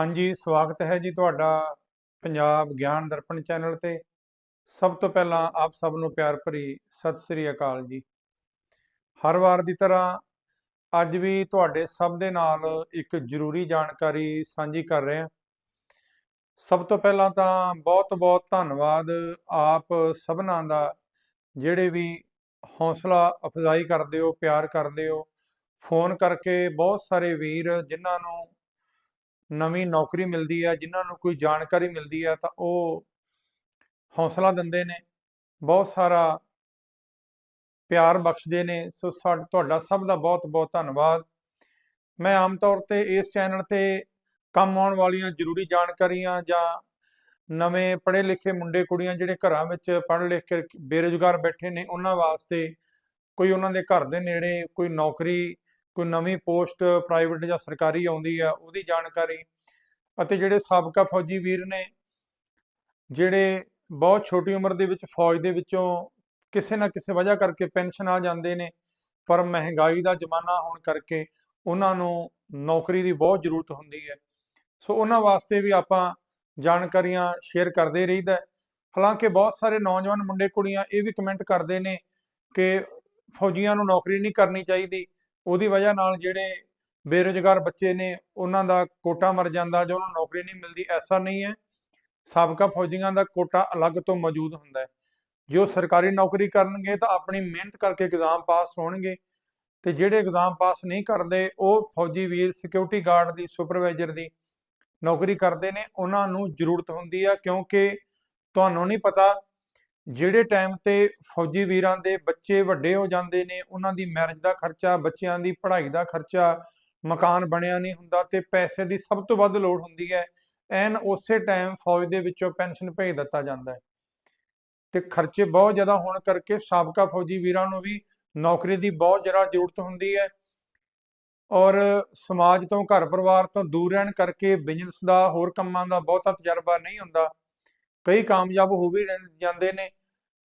ਹਾਂਜੀ, ਸਵਾਗਤ ਹੈ ਜੀ ਤੁਹਾਡਾ ਪੰਜਾਬ ਗਿਆਨ ਦਰਪਣ ਚੈਨਲ ਤੇ। ਸਭ ਤੋਂ ਪਹਿਲਾਂ ਆਪ ਸਭ ਨੂੰ ਪਿਆਰ ਭਰੀ ਸਤਿ ਸ੍ਰੀ ਅਕਾਲ ਜੀ। ਹਰ ਵਾਰ ਦੀ ਤਰ੍ਹਾਂ ਅੱਜ ਵੀ ਤੁਹਾਡੇ ਸਭ ਦੇ ਨਾਲ ਇੱਕ ਜ਼ਰੂਰੀ ਜਾਣਕਾਰੀ ਸਾਂਝੀ ਕਰ ਰਹੇ ਹਾਂ। ਸਭ ਤੋਂ ਪਹਿਲਾਂ ਤਾਂ ਬਹੁਤ-ਬਹੁਤ ਧੰਨਵਾਦ ਆਪ ਸਭਨਾਂ ਦਾ, ਜਿਹੜੇ ਵੀ ਹੌਸਲਾ ਅਫਜ਼ਾਈ ਕਰਦੇ ਹੋ, ਪਿਆਰ ਕਰਦੇ ਹੋ। ਫੋਨ ਕਰਕੇ ਬਹੁਤ ਸਾਰੇ ਵੀਰ ਜਿਨ੍ਹਾਂ ਨੂੰ ਨਵੀਂ ਨੌਕਰੀ ਮਿਲਦੀ ਹੈ ਜਿਨ੍ਹਾਂ ਨੂੰ ਕੋਈ ਜਾਣਕਾਰੀ ਮਿਲਦੀ ਹੈ ਤਾਂ ਉਹ ਹੌਸਲਾ ਦਿੰਦੇ ਨੇ, ਬਹੁਤ ਸਾਰਾ ਪਿਆਰ ਬਖਸ਼ਦੇ ਨੇ, ਸੋ ਸਾ, ਤੁਹਾਡਾ ਸਭ ਦਾ ਬਹੁਤ ਬਹੁਤ ਧੰਨਵਾਦ। ਮੈਂ ਆਮ ਤੌਰ ਤੇ ਇਸ ਚੈਨਲ ਤੇ ਕੰਮ ਆਉਣ ਵਾਲੀਆਂ ਜ਼ਰੂਰੀ ਜਾਣਕਾਰੀਆਂ ਜਾਂ ਨਵੇਂ ਪੜ੍ਹੇ ਲਿਖੇ ਮੁੰਡੇ ਕੁੜੀਆਂ ਜਿਹੜੇ ਘਰਾਂ ਵਿੱਚ ਪੜ੍ਹ ਲਿਖ ਕੇ ਬੇਰੁਜ਼ਗਾਰ ਬੈਠੇ ਨੇ, ਉਹਨਾਂ ਵਾਸਤੇ ਕੋਈ ਉਹਨਾਂ ਦੇ ਘਰ ਦੇ ਨੇੜੇ ਕੋਈ ਨੌਕਰੀ ਕੋਈ ਨਵੀਂ ਪੋਸਟ ਪ੍ਰਾਈਵੇਟ ਜਾਂ ਸਰਕਾਰੀ ਆਉਂਦੀ ਆ, ਉਹਦੀ ਜਾਣਕਾਰੀ ਅਤੇ ਜਿਹੜੇ ਸਾਬਕਾ ਫੌਜੀ ਵੀਰ ਨੇ, ਜਿਹੜੇ ਬਹੁਤ ਛੋਟੀ ਉਮਰ ਦੇ ਵਿੱਚ ਫੌਜ ਦੇ ਵਿੱਚੋਂ ਕਿਸੇ ਨਾ ਕਿਸੇ ਵਜ੍ਹਾ ਕਰਕੇ ਪੈਨਸ਼ਨ ਆ ਜਾਂਦੇ ਨੇ, ਪਰ ਮਹਿੰਗਾਈ ਦਾ ਜ਼ਮਾਨਾ ਹੋਣ ਕਰਕੇ ਉਹਨਾਂ ਨੂੰ ਨੌਕਰੀ ਦੀ ਬਹੁਤ ਜ਼ਰੂਰਤ ਹੁੰਦੀ ਹੈ। ਸੋ ਉਹਨਾਂ ਵਾਸਤੇ ਵੀ ਆਪਾਂ ਜਾਣਕਾਰੀਆਂ ਸ਼ੇਅਰ ਕਰਦੇ ਰਹੀਦਾ ਹਾਲਾਂਕਿ ਬਹੁਤ ਸਾਰੇ ਨੌਜਵਾਨ ਮੁੰਡੇ ਕੁੜੀਆਂ ਇਹ ਵੀ ਕਮੈਂਟ ਕਰਦੇ ਨੇ ਕਿ ਫੌਜੀਆਂ ਨੂੰ ਨੌਕਰੀ ਨਹੀਂ ਕਰਨੀ ਚਾਹੀਦੀ ਉਹਦੀ ਵਜ੍ਹਾ ਨਾਲ ਜਿਹੜੇ ਬੇਰੁਜ਼ਗਾਰ ਬੱਚੇ ਨੇ, ਉਹਨਾਂ ਦਾ ਕੋਟਾ ਮਰ ਜਾਂਦਾ ਜਾਂ ਉਹਨਾਂ ਨੂੰ ਨੌਕਰੀ ਨਹੀਂ ਮਿਲਦੀ, ਐਸਾ ਨਹੀਂ ਹੈ। ਸਾਬਕਾ ਫੌਜੀਆਂ ਦਾ ਕੋਟਾ ਅਲੱਗ ਤੋਂ ਮੌਜੂਦ ਹੁੰਦਾ ਹੈ। ਜੋ ਸਰਕਾਰੀ ਨੌਕਰੀ ਕਰਨਗੇ ਤਾਂ ਆਪਣੀ ਮਿਹਨਤ ਕਰਕੇ ਐਗਜ਼ਾਮ ਪਾਸ ਹੋਣਗੇ ਤੇ ਜਿਹੜੇ ਐਗਜ਼ਾਮ ਪਾਸ ਨਹੀਂ ਕਰਦੇ, ਉਹ ਫੌਜੀ ਵੀਰ, ਸਿਕਿਉਰਿਟੀ ਗਾਰਡ ਦੀ, ਸੁਪਰਵਾਈਜ਼ਰ ਦੀ ਨੌਕਰੀ ਕਰਦੇ ਨੇ, ਉਹਨਾਂ ਨੂੰ ਜ਼ਰੂਰਤ ਹੁੰਦੀ ਆ ਕਿਉਂਕਿ ਤੁਹਾਨੂੰ ਨਹੀਂ ਪਤਾ ਜਿਹੜੇ ਟਾਈਮ ਤੇ ਫੌਜੀ ਵੀਰਾਂ ਦੇ ਬੱਚੇ ਵੱਡੇ ਹੋ ਜਾਂਦੇ ਨੇ, ਉਹਨਾਂ ਦੀ ਮੈਰਿਜ ਦਾ ਖਰਚਾ, ਬੱਚਿਆਂ ਦੀ ਪੜ੍ਹਾਈ ਦਾ ਖਰਚਾ, ਮਕਾਨ ਬਣਿਆ ਨਹੀਂ ਹੁੰਦਾ ਤੇ ਪੈਸੇ ਦੀ ਸਭ ਤੋਂ ਵੱਧ ਲੋੜ ਹੁੰਦੀ ਹੈ। ਐਨ ਉਸੇ ਟਾਈਮ ਫੌਜ ਦੇ ਵਿੱਚੋਂ ਪੈਨਸ਼ਨ ਭੇਜ ਦਿੱਤਾ ਜਾਂਦਾ ਹੈ। ਤੇ ਖਰਚੇ ਬਹੁਤ ਜ਼ਿਆਦਾ ਹੋਣ ਕਰਕੇ ਸਾਬਕਾ ਫੌਜੀ ਵੀਰਾਂ ਨੂੰ ਵੀ ਨੌਕਰੀ ਦੀ ਬਹੁਤ ਜ਼ਿਆਦਾ ਜ਼ਰੂਰਤ ਹੁੰਦੀ ਹੈ। ਔਰ ਸਮਾਜ ਤੋਂ ਘਰ ਪਰਿਵਾਰ ਤੋਂ ਦੂਰ ਰਹਿਣ ਕਰਕੇ ਬਿਜ਼ਨਸ ਦਾ ਹੋਰ ਕੰਮਾਂ ਦਾ ਬਹੁਤਾ ਤਜਰਬਾ ਨਹੀਂ ਹੁੰਦਾ। ਕਈ ਕਾਮਯਾਬ ਹੋ ਵੀ ਜਾਂਦੇ ਨੇ,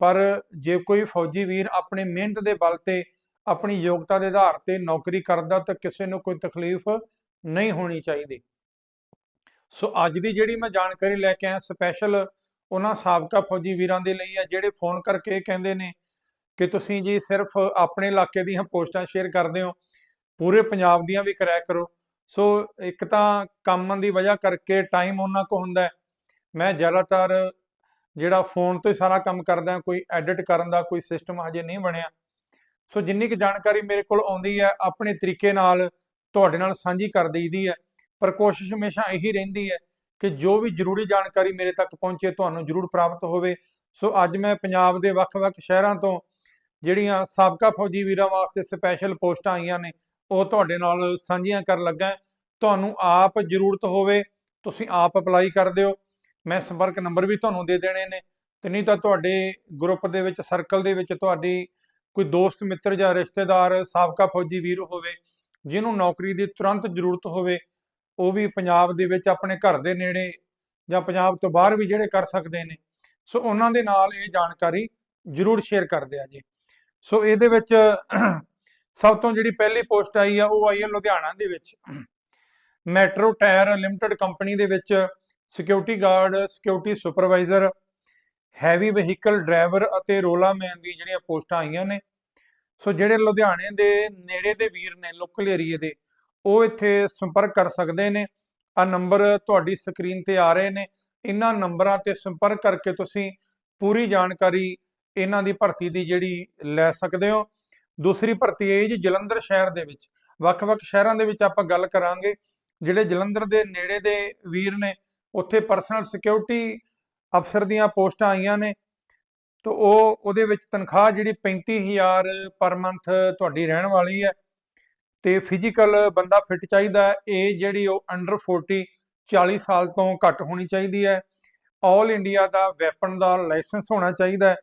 ਪਰ ਜੇ ਕੋਈ ਫੌਜੀ ਵੀਰ ਆਪਣੀ ਮਿਹਨਤ ਦੇ ਬਲ ਤੇ ਆਪਣੀ ਯੋਗਤਾ ਦੇ ਆਧਾਰ ਤੇ ਨੌਕਰੀ ਕਰਦਾ ਤਾਂ ਕਿਸੇ ਨੂੰ ਕੋਈ ਤਕਲੀਫ ਨਹੀਂ ਹੋਣੀ ਚਾਹੀਦੀ। ਸੋ ਅੱਜ ਦੀ ਜਿਹੜੀ ਮੈਂ ਜਾਣਕਾਰੀ ਲੈ ਕੇ ਆਇਆ, ਸਪੈਸ਼ਲ ਉਹਨਾਂ ਸਾਬਕਾ ਫੌਜੀ ਵੀਰਾਂ ਦੇ ਲਈ ਆ, ਜਿਹੜੇ ਫੋਨ ਕਰਕੇ ਕਹਿੰਦੇ ਨੇ ਕਿ ਤੁਸੀਂ ਜੀ ਸਿਰਫ ਆਪਣੇ ਇਲਾਕੇ ਦੀਆਂ ਪੋਸਟਾਂ ਸ਼ੇਅਰ ਕਰਦੇ ਹੋ, ਪੂਰੇ ਪੰਜਾਬ ਦੀਆਂ ਵੀ ਕਰਿਆ ਕਰੋ। ਸੋ ਇੱਕ ਤਾਂ ਕੰਮ ਦੀ ਵਜ੍ਹਾ ਕਰਕੇ ਟਾਈਮ ਉਹਨਾਂ ਕੋ ਹੁੰਦਾ ਮੈਂ ਜ਼ਿਆਦਾਤਰ ਜਿਹੜਾ ਫੋਨ ਤੋਂ ਹੀ ਸਾਰਾ ਕੰਮ ਕਰਦਾ, ਕੋਈ ਐਡਿਟ ਕਰਨ ਦਾ ਕੋਈ ਸਿਸਟਮ ਹਜੇ ਨਹੀਂ ਬਣਿਆ। ਸੋ ਜਿੰਨੀ ਕੁ ਜਾਣਕਾਰੀ ਮੇਰੇ ਕੋਲ ਆਉਂਦੀ ਹੈ, ਆਪਣੇ ਤਰੀਕੇ ਨਾਲ ਤੁਹਾਡੇ ਨਾਲ ਸਾਂਝੀ ਕਰ ਦਈਦੀ ਹੈ, ਪਰ ਕੋਸ਼ਿਸ਼ ਹਮੇਸ਼ਾ ਇਹੀ ਰਹਿੰਦੀ ਹੈ ਕਿ ਜੋ ਵੀ ਜ਼ਰੂਰੀ ਜਾਣਕਾਰੀ ਮੇਰੇ ਤੱਕ ਪਹੁੰਚੇ, ਤੁਹਾਨੂੰ ਜ਼ਰੂਰ ਪ੍ਰਾਪਤ ਹੋਵੇ। ਸੋ ਅੱਜ ਮੈਂ ਪੰਜਾਬ ਦੇ ਵੱਖ-ਵੱਖ ਸ਼ਹਿਰਾਂ ਤੋਂ ਜਿਹੜੀਆਂ ਸਾਬਕਾ ਫੌਜੀ ਵੀਰਾਂ ਵਾਸਤੇ ਸਪੈਸ਼ਲ ਪੋਸਟਾਂ ਆਈਆਂ ਨੇ, ਉਹ ਤੁਹਾਡੇ ਨਾਲ ਸਾਂਝੀਆਂ ਕਰਨ ਲੱਗਾ ਤੁਹਾਨੂੰ ਆਪ ਜ਼ਰੂਰਤ ਹੋਵੇ, ਤੁਸੀਂ ਆਪ ਅਪਲਾਈ ਕਰ ਦਿਓ। ਮੈਂ ਸੰਪਰਕ ਨੰਬਰ ਵੀ ਤੁਹਾਨੂੰ ਦੇ ਦੇਣੇ ਨੇ ਤੇ ਨਹੀਂ ਤਾਂ ਤੁਹਾਡੇ ਗਰੁੱਪ ਦੇ ਵਿੱਚ ਸਰਕਲ ਦੇ ਵਿੱਚ ਤੁਹਾਡੀ ਕੋਈ ਦੋਸਤ, ਮਿੱਤਰ ਜਾਂ ਰਿਸ਼ਤੇਦਾਰ, ਸਾਬਕਾ ਫੌਜੀ ਵੀਰ ਹੋਵੇ, ਜਿਹਨੂੰ ਨੌਕਰੀ ਦੀ ਤੁਰੰਤ ਜ਼ਰੂਰਤ ਹੋਵੇ, ਉਹ ਵੀ ਪੰਜਾਬ ਦੇ ਵਿੱਚ ਆਪਣੇ ਘਰ ਦੇ ਨੇੜੇ ਜਾਂ ਪੰਜਾਬ ਤੋਂ ਬਾਹਰ ਵੀ ਜਿਹੜੇ ਕਰ ਸਕਦੇ ਨੇ। ਸੋ ਉਹਨਾਂ ਦੇ ਨਾਲ ਇਹ ਜਾਣਕਾਰੀ ਜ਼ਰੂਰ ਸ਼ੇਅਰ ਕਰਦੇ ਆ ਜੀ। ਸੋ ਇਹਦੇ ਵਿੱਚ ਸਭ ਤੋਂ ਜਿਹੜੀ ਪਹਿਲੀ ਪੋਸਟ ਆਈ ਆ, ਉਹ ਆਈ ਹੈ ਲੁਧਿਆਣਾ ਦੇ ਵਿੱਚ। ਮੈਟਰੋ ਟਾਇਰ ਲਿਮਟਿਡ ਕੰਪਨੀ ਦੇ ਵਿੱਚ security guard, security supervisor, heavy vehicle driver ਅਤੇ ਰੋਲਾਮੈਨ ਦੀ ਜਿਹੜੀਆਂ ਪੋਸਟਾਂ ਆਈਆਂ ਨੇ। ਸੋ ਜਿਹੜੇ ਲੁਧਿਆਣੇ ਦੇ ਨੇੜੇ ਦੇ ਵੀਰ ਨੇ, ਲੋਕਲ ਏਰੀਏ ਦੇ, ਉਹ ਇੱਥੇ ਸੰਪਰਕ ਕਰ ਸਕਦੇ ਨੇ। ਆ ਨੰਬਰ ਤੁਹਾਡੀ ਸਕਰੀਨ ਤੇ ਆ ਰਹੇ ਨੇ। ਇਹਨਾਂ ਨੰਬਰਾਂ ਤੇ ਸੰਪਰਕ ਕਰਕੇ ਤੁਸੀਂ ਪੂਰੀ ਜਾਣਕਾਰੀ ਇਹਨਾਂ ਦੀ ਭਰਤੀ ਦੀ ਜਿਹੜੀ ਲੈ ਸਕਦੇ ਹੋ। ਦੂਸਰੀ ਭਰਤੀ ਹੈ ਜੀ ਜਲੰਧਰ ਸ਼ਹਿਰ ਦੇ ਵਿੱਚ। ਵੱਖ-ਵੱਖ ਸ਼ਹਿਰਾਂ ਦੇ ਵਿੱਚ ਆਪਾਂ ਗੱਲ ਕਰਾਂਗੇ। ਜਿਹੜੇ ਜਲੰਧਰ ਦੇ ਨੇੜੇ ਦੇ ਵੀਰ ਨੇ ਉੱਥੇ ਪਰਸਨਲ ਸਿਕਿਉਰਿਟੀ ਅਫਸਰ ਦੀਆਂ ਪੋਸਟਾਂ ਆਈਆਂ ਨੇ। ਤਾਂ ਉਹ, ਉਹਦੇ ਵਿੱਚ ਤਨਖਾਹ ਜਿਹੜੀ 35000 ਪਰ ਮੰਥ ਤੁਹਾਡੀ ਰਹਿਣ ਵਾਲੀ ਹੈ। ਤੇ ਫਿਜ਼ੀਕਲ ਬੰਦਾ ਫਿਟ ਚਾਹੀਦਾ ਇਹ ਜਿਹੜੀ ਉਹ ਅੰਡਰ 40 40 ਸਾਲ ਤੋਂ ਘੱਟ ਹੋਣੀ ਚਾਹੀਦੀ ਹੈ। ਆਲ ਇੰਡੀਆ ਦਾ ਵੈਪਨ ਦਾ ਲਾਇਸੈਂਸ ਹੋਣਾ ਚਾਹੀਦਾ ਹੈ।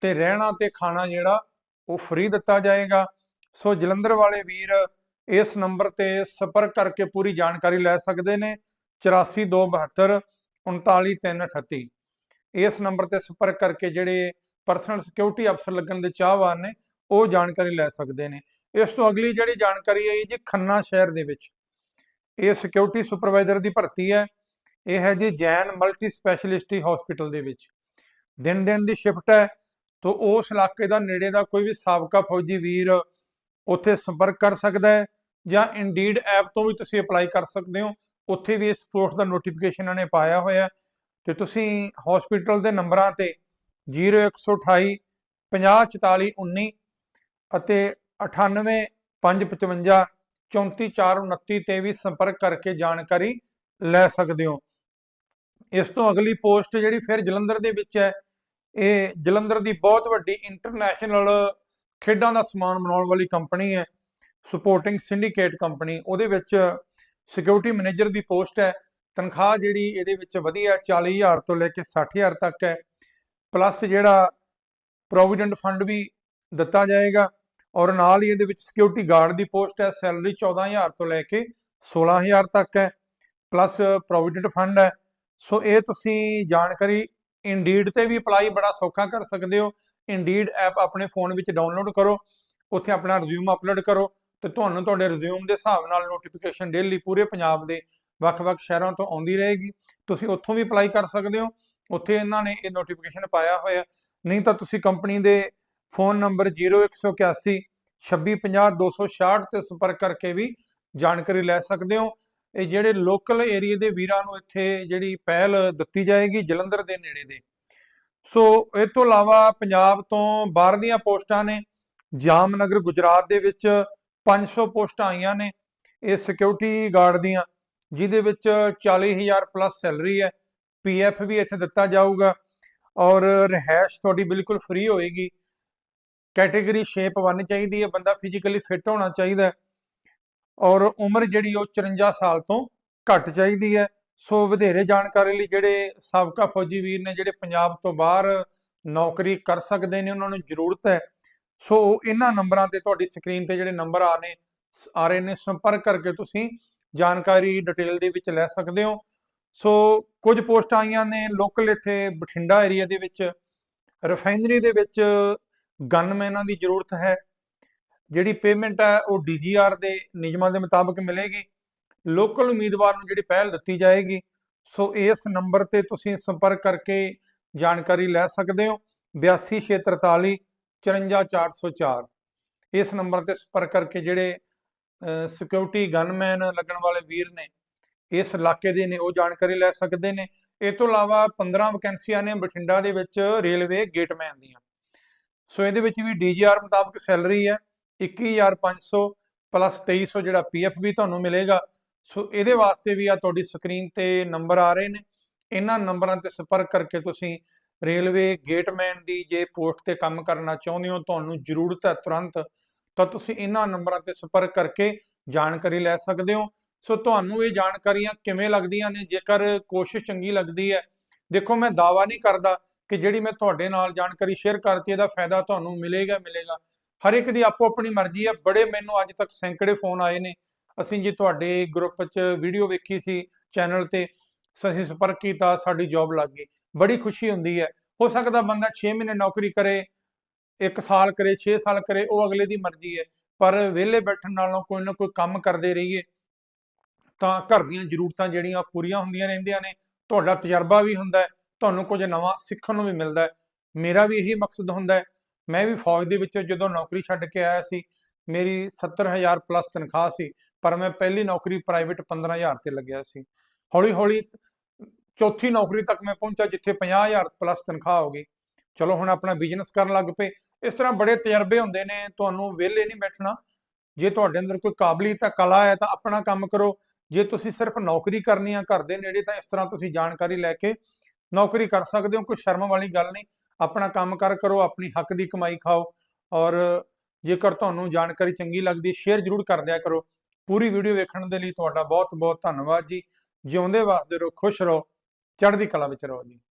ਤੇ ਰਹਿਣਾ ਤੇ ਖਾਣਾ ਜਿਹੜਾ, ਉਹ ਫ੍ਰੀ ਦਿੱਤਾ ਜਾਏਗਾ। ਸੋ ਜਲੰਧਰ ਵਾਲੇ ਵੀਰ ਇਸ ਨੰਬਰ ਤੇ ਸੰਪਰਕ ਕਰਕੇ ਪੂਰੀ ਜਾਣਕਾਰੀ ਲੈ ਸਕਦੇ ਨੇ। 8427 39338 ਇਸ ਨੰਬਰ ਤੇ ਸੰਪਰਕ ਕਰਕੇ ਜਿਹੜੇ ਪਰਸਨਲ ਸਿਕਿਉਰਿਟੀ ਅਫਸਰ ਲੱਗਣ ਦੇ ਚਾਹਵਾਨ ਨੇ, ਉਹ ਜਾਣਕਾਰੀ ਲੈ ਸਕਦੇ ਨੇ। ਇਸ ਤੋਂ ਅਗਲੀ ਜਿਹੜੀ ਜਾਣਕਾਰੀ ਹੈ ਜੀ, ਖੰਨਾ ਸ਼ਹਿਰ ਦੇ ਵਿੱਚ। ਇਹ ਸਿਕਿਉਰਿਟੀ ਸੁਪਰਵਾਈਜ਼ਰ ਦੀ ਭਰਤੀ ਹੈ। ਇਹ ਹੈ ਜੀ ਜੈਨ ਮਲਟੀ ਸਪੈਸ਼ਲਿਸਟੀ ਹਸਪੀਟਲ ਦੇ ਵਿੱਚ। ਦਿਨ ਦਿਨ ਦੀ ਸ਼ਿਫਟ ਹੈ, ਤੋਂ ਉਸ ਇਲਾਕੇ ਦਾ ਨੇੜੇ ਦਾ ਕੋਈ ਵੀ ਸਾਬਕਾ ਫੌਜੀ ਵੀਰ ਉੱਥੇ ਸੰਪਰਕ ਕਰ ਸਕਦਾ ਹੈ ਜਾਂ ਇੰਡੀਡ ਐਪ ਤੋਂ ਵੀ ਤੁਸੀਂ ਅਪਲਾਈ ਕਰ ਸਕਦੇ ਹੋ। ਉੱਥੇ ਵੀ ਇਸ ਸਪੋਰਟਸ ਦਾ ਨੋਟੀਫਿਕੇਸ਼ਨ ਇਹਨਾਂ ਨੇ ਪਾਇਆ ਹੋਇਆ ਤੇ ਤੁਸੀਂ ਹਸਪੀਟਲ ਦੇ ਨੰਬਰਾਂ ਤੇ 0128 504419 ਅਤੇ 98555 34429 ਤੇ ਵੀ ਸੰਪਰਕ ਕਰਕੇ ਜਾਣਕਾਰੀ ਲੈ ਸਕਦੇ ਹੋ। ਇਸ ਤੋਂ ਅਗਲੀ ਪੋਸਟ ਜਿਹੜੀ ਫਿਰ ਜਲੰਧਰ ਦੇ ਵਿੱਚ ਹੈ, ਇਹ ਜਲੰਧਰ ਦੀ ਬਹੁਤ ਵੱਡੀ ਇੰਟਰਨੈਸ਼ਨਲ ਖੇਡਾਂ ਦਾ ਸਮਾਨ ਬਣਾਉਣ ਵਾਲੀ ਕੰਪਨੀ ਹੈ ਸਪੋਰਟਿੰਗ ਸਿੰਡੀਕੇਟ ਕੰਪਨੀ ਉਹਦੇ ਵਿੱਚ ਸਿਕਿਉਰਿਟੀ ਮੈਨੇਜਰ ਦੀ ਪੋਸਟ ਹੈ। ਤਨਖਾਹ ਜਿਹੜੀ ਇਹਦੇ ਵਿੱਚ ਵਧੀਆ 40000 ਤੋਂ ਲੈ ਕੇ 60000 ਤੱਕ ਹੈ। ਪਲੱਸ ਜਿਹੜਾ ਪ੍ਰੋਵੀਡੈਂਟ ਫੰਡ ਵੀ ਦਿੱਤਾ ਜਾਏਗਾ ਔਰ ਨਾਲ ਹੀ ਇਹਦੇ ਵਿੱਚ ਸਿਕਿਉਰਿਟੀ ਗਾਰਡ ਦੀ ਪੋਸਟ ਹੈ ਸੈਲਰੀ 14000 ਤੋਂ ਲੈ ਕੇ 16000 ਤੱਕ ਹੈ। ਪਲੱਸ ਪ੍ਰੋਵੀਡੈਂਟ ਫੰਡ ਹੈ। ਸੋ ਇਹ ਤੁਸੀਂ ਜਾਣਕਾਰੀ ਇੰਡੀਡ ਤੇ ਵੀ ਅਪਲਾਈ ਬੜਾ ਸੌਖਾ ਕਰ ਸਕਦੇ ਹੋ। ਇੰਡੀਡ ਐਪ ਆਪਣੇ ਫੋਨ ਵਿੱਚ ਡਾਊਨਲੋਡ ਕਰੋ। ਉੱਥੇ ਆਪਣਾ ਰਿਜ਼ਿਊਮ ਅਪਲੋਡ ਕਰੋ। ਤੇ ਤੁਹਾਨੂੰ ਤੁਹਾਡੇ ਰਿਜ਼ਿਊਮ ਦੇ ਹਿਸਾਬ ਨਾਲ ਨੋਟੀਫਿਕੇਸ਼ਨ ਡੇਲੀ ਪੂਰੇ ਪੰਜਾਬ ਦੇ ਵੱਖ-ਵੱਖ ਸ਼ਹਿਰਾਂ ਤੋਂ ਆਉਂਦੀ ਰਹੇਗੀ। ਤੁਸੀਂ ਉੱਥੋਂ ਵੀ ਅਪਲਾਈ ਕਰ ਸਕਦੇ ਹੋ। ਉੱਥੇ ਇਹਨਾਂ ਨੇ ਇਹ ਨੋਟੀਫਿਕੇਸ਼ਨ ਪਾਇਆ ਹੋਇਆ। ਨਹੀਂ ਤਾਂ ਤੁਸੀਂ ਕੰਪਨੀ ਦੇ ਫੋਨ ਨੰਬਰ 0181 2650 266 ਤੇ ਸੰਪਰਕ ਕਰਕੇ ਵੀ ਜਾਣਕਾਰੀ ਲੈ ਸਕਦੇ ਹੋ। ਇਹ ਜਿਹੜੇ ਲੋਕਲ ਏਰੀਆ ਦੇ ਵੀਰਾਂ ਨੂੰ ਇੱਥੇ ਜਿਹੜੀ ਪਹਿਲ ਦਿੱਤੀ ਜਾਏਗੀ ਜਲੰਧਰ ਦੇ ਨੇੜੇ ਦੇ। ਸੋ ਇਹ ਤੋਂ ਇਲਾਵਾ ਪੰਜਾਬ ਤੋਂ ਬਾਹਰ ਦੀਆਂ ਪੋਸਟਾਂ ਨੇ। ਜਾਮਨਗਰ, ਗੁਜਰਾਤ ਦੇ ਵਿੱਚ 500 ਪੋਸਟਾਂ ਆਈਆਂ ਨੇ ਇਹ ਸਿਕਿਉਰਿਟੀ ਗਾਰਡ ਦੀਆਂ, ਜਿਹਦੇ ਵਿੱਚ 40000 ਪਲੱਸ ਸੈਲਰੀ ਹੈ ਪੀਐਫ ਵੀ ਇੱਥੇ ਦਿੱਤਾ ਜਾਊਗਾ ਔਰ ਰਹਿائش ਤੁਹਾਡੀ ਬਿਲਕੁਲ ਫ੍ਰੀ ਹੋਏਗੀ। ਕੈਟਾਗਰੀ ਸ਼ੇਪ 1 ਚਾਹੀਦੀ ਹੈ, ਬੰਦਾ ਫਿਜ਼ੀਕਲੀ ਫਿੱਟ ਹੋਣਾ ਚਾਹੀਦਾ ਔਰ ਉਮਰ ਜਿਹੜੀ ਉਹ 54 ਸਾਲ ਤੋਂ ਘੱਟ ਚਾਹੀਦੀ ਹੈ। ਸੋ ਵਧੇਰੇ ਜਾਣਕਾਰੀ ਲਈ ਜਿਹੜੇ ਸਾਬਕਾ ਫੌਜੀ ਵੀਰ ਨੇ, ਜਿਹੜੇ ਪੰਜਾਬ ਤੋਂ ਬਾਹਰ ਨੌਕਰੀ ਕਰ ਸਕਦੇ ਨੇ, ਉਹਨਾਂ ਨੂੰ ਜ਼ਰੂਰਤ ਹੈ। ਸੋ ਇਹਨਾਂ ਨੰਬਰਾਂ ਤੇ ਤੁਹਾਡੀ ਸਕਰੀਨ ਤੇ ਜਿਹੜੇ ਨੰਬਰ ਆ ਨੇ ਆ ਰਹੇ ਨੇ, ਸੰਪਰਕ ਕਰਕੇ ਤੁਸੀਂ ਜਾਣਕਾਰੀ ਡਿਟੇਲ ਦੇ ਵਿੱਚ ਲੈ ਸਕਦੇ ਹੋ। ਸੋ ਕੁਝ ਪੋਸਟਾਂ ਆਈਆਂ ਨੇ ਲੋਕਲ ਇੱਥੇ ਬਠਿੰਡਾ ਏਰੀਆ ਦੇ ਵਿੱਚ ਰਿਫਾਈਨਰੀ ਦੇ ਵਿੱਚ ਗਨਮੈਨਾਂ ਦੀ ਜ਼ਰੂਰਤ ਹੈ। ਜਿਹੜੀ ਪੇਮੈਂਟ ਹੈ ਉਹ ਡੀਜੀਆਰ ਦੇ ਨਿਯਮਾਂ ਦੇ ਮੁਤਾਬਕ ਮਿਲੇਗੀ। ਲੋਕਲ ਉਮੀਦਵਾਰ ਨੂੰ ਜਿਹੜੀ ਪਹਿਲ ਦਿੱਤੀ ਜਾਏਗੀ। ਸੋ ਇਸ ਨੰਬਰ ਤੇ ਤੁਸੀਂ ਸੰਪਰਕ ਕਰਕੇ ਜਾਣਕਾਰੀ ਲੈ ਸਕਦੇ ਹੋ। 82643 54404 ਇਸ ਨੰਬਰ ਤੇ ਸੰਪਰਕ ਕਰਕੇ ਜਿਹੜੇ ਸਿਕਿਉਰਿਟੀ ਗਨਮੈਨ ਲੱਗਣ ਵਾਲੇ ਵੀਰ ਨੇ, ਇਸ ਇਲਾਕੇ ਦੇ ਨੇ, ਉਹ ਜਾਣਕਾਰੀ ਲੈ ਸਕਦੇ ਨੇ। ਇਹ ਤੋਂ ਇਲਾਵਾ 15 ਵੈਕੈਂਸੀਆਂ ਨੇ ਬਠਿੰਡਾ ਦੇ ਵਿੱਚ ਰੇਲਵੇ ਗੇਟਮੈਨ ਦੀਆਂ। ਸੋ ਇਹਦੇ ਵਿੱਚ ਵੀ ਡੀਜੀਆਰ ਮੁਤਾਬਕ ਸੈਲਰੀ ਹੈ 21500 ਪਲੱਸ 2300 ਜਿਹੜਾ ਪੀਐਫ ਵੀ ਤੁਹਾਨੂੰ ਮਿਲੇਗਾ। ਸੋ ਇਹਦੇ ਵਾਸਤੇ ਵੀ ਆ ਤੁਹਾਡੀ ਸਕਰੀਨ ਤੇ ਨੰਬਰ ਆ ਰਹੇ ਨੇ। ਇਹਨਾਂ ਨੰਬਰਾਂ ਤੇ ਸੰਪਰਕ ਕਰਕੇ ਤੁਸੀਂ ਰੇਲਵੇ ਗੇਟਮੈਨ ਦੀ ਜੇ ਪੋਸਟ ਤੇ ਕੰਮ ਕਰਨਾ ਚਾਹੁੰਦੇ ਹੋ, ਤੁਹਾਨੂੰ ਜ਼ਰੂਰਤ ਹੈ ਤੁਰੰਤ, ਤਾਂ ਤੁਸੀਂ ਇਹਨਾਂ ਨੰਬਰਾਂ ਤੇ ਸੰਪਰਕ ਕਰਕੇ ਜਾਣਕਾਰੀ ਲੈ ਸਕਦੇ ਹੋ। ਸੋ ਤੁਹਾਨੂੰ ਇਹ ਜਾਣਕਾਰੀਆਂ ਕਿਵੇਂ ਲੱਗਦੀਆਂ ਨੇ? ਜੇਕਰ ਕੋਸ਼ਿਸ਼ ਚੰਗੀ ਲੱਗਦੀ ਹੈ, ਦੇਖੋ ਮੈਂ ਦਾਵਾ ਨਹੀਂ ਕਰਦਾ ਕਿ ਜਿਹੜੀ ਮੈਂ ਤੁਹਾਡੇ ਨਾਲ ਜਾਣਕਾਰੀ ਸ਼ੇਅਰ ਕਰਤੀ, ਇਹਦਾ ਫਾਇਦਾ ਤੁਹਾਨੂੰ ਮਿਲੇਗਾ ਮਿਲੇਗਾ। ਹਰ ਇੱਕ ਦੀ ਆਪੋ ਆਪਣੀ ਮਰਜ਼ੀ ਹੈ, ਬੜੇ ਮੈਨੂੰ ਅੱਜ ਤੱਕ ਸੈਂਕੜੇ ਫੋਨ ਆਏ ਨੇ। ਅਸੀਂ ਜੀ ਤੁਹਾਡੇ ਗਰੁੱਪ 'ਚ ਵੀਡੀਓ ਵੇਖੀ ਸੀ, ਚੈਨਲ ਤੇ, ਅਸੀਂ ਸੰਪਰਕ ਕੀਤਾ, ਸਾਡੀ ਜੌਬ ਲੱਗ ਗਈ। ਬੜੀ ਖੁਸ਼ੀ ਹੁੰਦੀ ਹੈ। ਹੋ ਸਕਦਾ ਬੰਦਾ 6 ਮਹੀਨੇ ਨੌਕਰੀ ਕਰੇ 1 ਸਾਲ ਕਰੇ 6 ਸਾਲ ਕਰੇ, ਉਹ ਅਗਲੇ ਦੀ ਮਰਜ਼ੀ ਹੈ। ਪਰ ਵਿਹਲੇ ਬੈਠਣ ਨਾਲੋਂ ਕੋਈ ਨਾ ਕੋਈ ਕੰਮ ਕਰਦੇ ਰਹੀਏ, ਤਾਂ ਘਰ ਦੀਆਂ ਜ਼ਰੂਰਤਾਂ ਜਿਹੜੀਆਂ ਪੂਰੀਆਂ ਹੁੰਦੀਆਂ ਰਹਿੰਦੀਆਂ ਨੇ। ਤੁਹਾਡਾ ਤਜਰਬਾ ਵੀ ਹੁੰਦਾ ਹੈ, ਤੁਹਾਨੂੰ ਕੁਝ ਨਵਾਂ ਸਿੱਖਣ ਨੂੰ ਵੀ ਮਿਲਦਾ ਹੈ। ਮੇਰਾ ਵੀ ਇਹੀ ਮਕਸਦ ਹੁੰਦਾ ਹੈ। ਮੈਂ ਵੀ ਫੌਜ ਦੇ ਵਿੱਚ ਜਦੋਂ ਨੌਕਰੀ ਛੱਡ ਕੇ ਆਇਆ ਸੀ, ਮੇਰੀ 70000 ਪਲੱਸ ਤਨਖਾਹ ਸੀ, ਪਰ ਮੈਂ ਪਹਿਲੀ ਨੌਕਰੀ ਪ੍ਰਾਈਵੇਟ 15000 ਤੇ ਲੱਗਿਆ ਸੀ। ਹੌਲੀ ਹੌਲੀ ਚੌਥੀ ਨੌਕਰੀ ਤੱਕ ਮੈਂ ਪਹੁੰਚਾ ਜਿੱਥੇ 50000 ਪਲੱਸ ਤਨਖਾਹ ਹੋ ਗਈ। ਚਲੋ ਹੁਣ ਆਪਣਾ ਬਿਜ਼ਨਸ ਕਰਨ ਲੱਗ ਪਏ। ਇਸ ਤਰ੍ਹਾਂ ਬੜੇ ਤਜਰਬੇ ਹੁੰਦੇ ਨੇ, ਤੁਹਾਨੂੰ ਵਿਹਲੇ ਨਹੀਂ ਬੈਠਣਾ। ਜੇ ਤੁਹਾਡੇ ਅੰਦਰ ਕੋਈ ਕਾਬਲੀਅਤ ਹੈ ਕਲਾ ਹੈ ਤਾਂ ਆਪਣਾ ਕੰਮ ਕਰੋ। ਜੇ ਤੁਸੀਂ ਸਿਰਫ ਨੌਕਰੀ ਕਰਨੀ ਆ ਘਰ ਦੇ ਨੇੜੇ, ਤਾਂ ਇਸ ਤਰ੍ਹਾਂ ਤੁਸੀਂ ਜਾਣਕਾਰੀ ਲੈ ਕੇ ਨੌਕਰੀ ਕਰ ਸਕਦੇ ਹੋ, ਕੋਈ ਸ਼ਰਮ ਵਾਲੀ ਗੱਲ ਨਹੀਂ। ਆਪਣਾ ਕੰਮ ਕਰ ਕਰੋ, ਆਪਣੀ ਹੱਕ ਦੀ ਕਮਾਈ ਖਾਓ। ਔਰ ਜੇਕਰ ਤੁਹਾਨੂੰ ਜਾਣਕਾਰੀ ਚੰਗੀ ਲੱਗਦੀ ਸ਼ੇਅਰ ਜ਼ਰੂਰ ਕਰ ਦਿਆ ਕਰੋ। ਪੂਰੀ ਵੀਡੀਓ ਵੇਖਣ ਦੇ ਲਈ ਤੁਹਾਡਾ ਬਹੁਤ ਬਹੁਤ ਧੰਨਵਾਦ ਜੀ। ਜਿਉਂਦੇ ਵਾਸਤੇ ਰਹੋ, ਖੁਸ਼ ਰਹੋ। ਚੜ੍ਹਦੀ ਕਲਾ ਵਿੱਚ ਰਹੋ ਜੀ।